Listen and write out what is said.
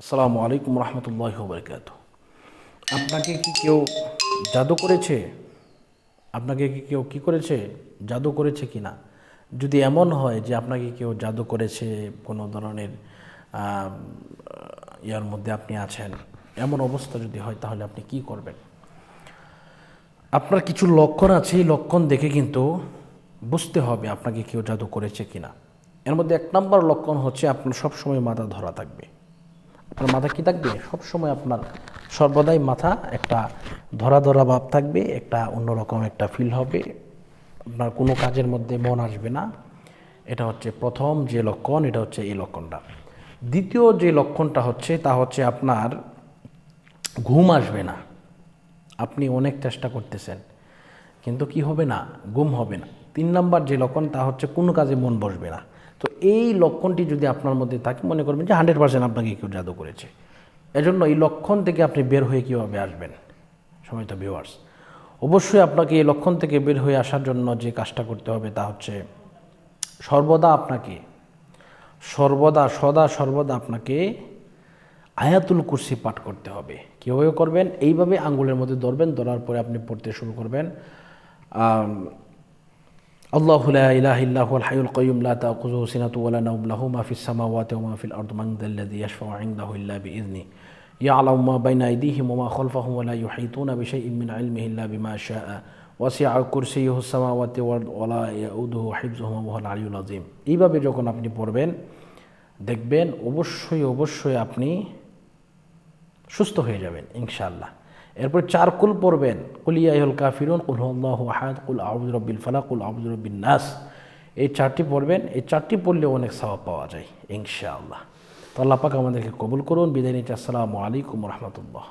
আসসালামু আলাইকুম রহমতুল্লাহ বরকাত আপনাকে কি কেউ জাদু করেছে? আপনাকে কি কেউ কি করেছে? জাদু করেছে কি না যদি এমন হয় যে আপনাকে কেউ জাদু করেছে, কোনো ধরনের ইয়ার মধ্যে আপনি আছেন, এমন অবস্থা যদি হয় তাহলে আপনি কি করবেন? আপনার কিছু লক্ষণ আছে, এই লক্ষণ দেখে কিন্তু বুঝতে হবে আপনাকে কেউ জাদু করেছে কি না এর মধ্যে এক নম্বর লক্ষণ হচ্ছে আপনার সবসময় মাথা ধরা থাকবে। আপনার মাথা কী থাকবে? সবসময় আপনার সর্বদাই মাথা একটা ধরা ধরা ভাব থাকবে, একটা অন্যরকম একটা ফিল হবে। আপনার কোনো কাজের মধ্যে মন আসবে না। এটা হচ্ছে প্রথম যে লক্ষণ, এটা হচ্ছে এই লক্ষণটা। দ্বিতীয় যে লক্ষণটা হচ্ছে, তা হচ্ছে আপনার ঘুম আসবে না। আপনি অনেক চেষ্টা করতেছেন, কিন্তু কি হবে না? ঘুম হবে না। তিন নম্বর যে লক্ষণ, তা হচ্ছে কোনো কাজে মন বসবে না। তো এই লক্ষণটি যদি আপনার মধ্যে থাকে, মনে করবেন যে হান্ড্রেড পার্সেন্ট আপনাকে কেউ জাদু করেছে। এজন্য এই লক্ষণ থেকে আপনি বের হয়ে কীভাবে আসবেন? সময় তো ভিউয়ার্স অবশ্যই আপনাকে এই লক্ষণ থেকে বের হয়ে আসার জন্য যে কাজটা করতে হবে তা হচ্ছে সর্বদা আপনাকে, সর্বদা, সদা সর্বদা আপনাকে আয়াতুল কুরসি পাঠ করতে হবে। কীভাবে করবেন? এইভাবে আঙ্গুলের মধ্যে ধরবেন, ধরার পরে আপনি পড়তে শুরু করবেন। আল্লাহ ইলাহিল্লাহুল হাইউল কয়ুম লা তাকুযু সিনাতু ওয়া লা নাওম লাহু মা ফিস সামাওয়াতি ওয়া মা ফিল আরদ মান যাল্লাযী ইয়াশফাউ ইনদাহু ইল্লা বিইذনি ইয়ালামু মা বাইনা আইদিহিম ওয়া মা খালফাহুম ওয়া লা ইউহীতুনা বিশাইইন মিন ইলমিহি ইল্লা বিমা শাআ ওয়াসিআ কুরসিয়ুহু সামাওয়াতি ওয়া আরদ ওয়া লা ইয়াউদুহু হিফযুহুমা ওয়া হুয়াল আলিয়ুল আযীম এইভাবে যখন আপনি পড়বেন, দেখবেন অবশ্যই অবশ্যই আপনি সুস্থ হয়ে যাবেন ইনশাল্লাহ এরপর চার, কুল পড়বেন। কুলিয়াহল কাফিরুন। কুল আল্লাহ আহাদ। কুল আউদ রব্বিল ফালা কুল আউদ রব্বিন নাস। এই চারটি পড়বেন। এই চারটি পড়লে অনেক সওয়াব পাওয়া যায়, ইনশাআল্লাহ। তো আল্লাহ পাক আমাদেরকে কবুল করুন। বিদায় নিচ্ছি। আসসালামু আলাইকুম রহমতুল্লাহ।